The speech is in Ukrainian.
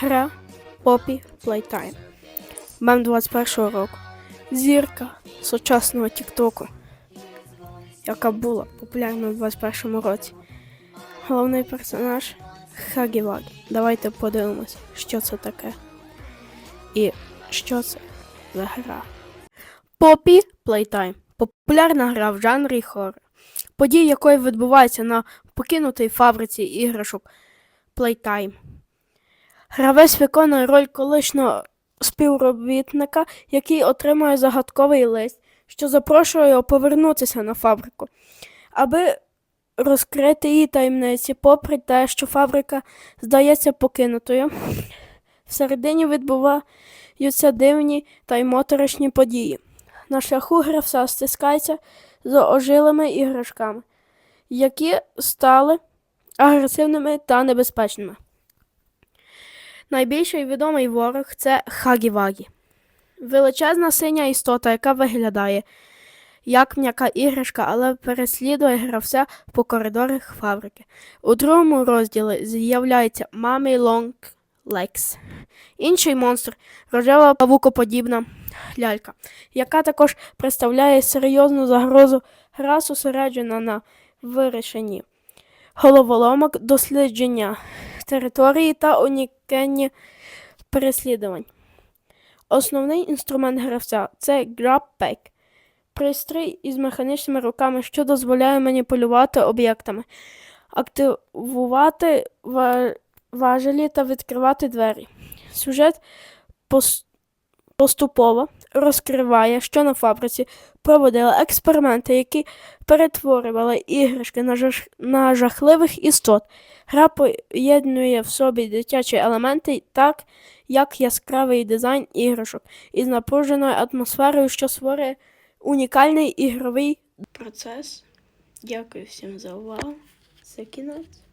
Гра Poppy Playtime. Мем 21 року. Зірка сучасного Тіктоку, яка була популярна у 21 році. Головний персонаж Хагі Вагі. Давайте подивимось, що це таке. І що це за гра. Poppy Playtime. Популярна гра в жанрі хоррор, події якої відбуваються на покинутій фабриці іграшок Playtime. Гравець виконує роль колишнього співробітника, який отримує загадковий лист, що запрошує його повернутися на фабрику, аби розкрити її таємниці, попри те, що фабрика здається покинутою. Всередині відбуваються дивні та й моторошні події. На шляху гравця стискається з ожилими іграшками, які стали агресивними та небезпечними. Найбільший відомий ворог це Хагі-Вагі. Величезна синя істота, яка виглядає як м'яка іграшка, але переслідує гравця по коридорах фабрики. У другому розділі з'являється Мамі Лонг Лекс. Інший монстр рожева павукоподібна лялька, яка також представляє серйозну загрозу. Гра зосереджена на вирішенні головоломок, дослідження території та уникнення переслідувань. Основний інструмент гравця це Pack. Пристрій із механічними руками, що дозволяє маніпулювати об'єктами, активувати важелі та відкривати двері. Сюжет пос- поступово розкриває, що на фабриці проводили експерименти, які перетворювали іграшки на, жах... на жахливих істот. Гра поєднує в собі дитячі елементи, так як яскравий дизайн іграшок із напруженою атмосферою, що створює унікальний ігровий процес. Дякую всім за увагу. Це кінець.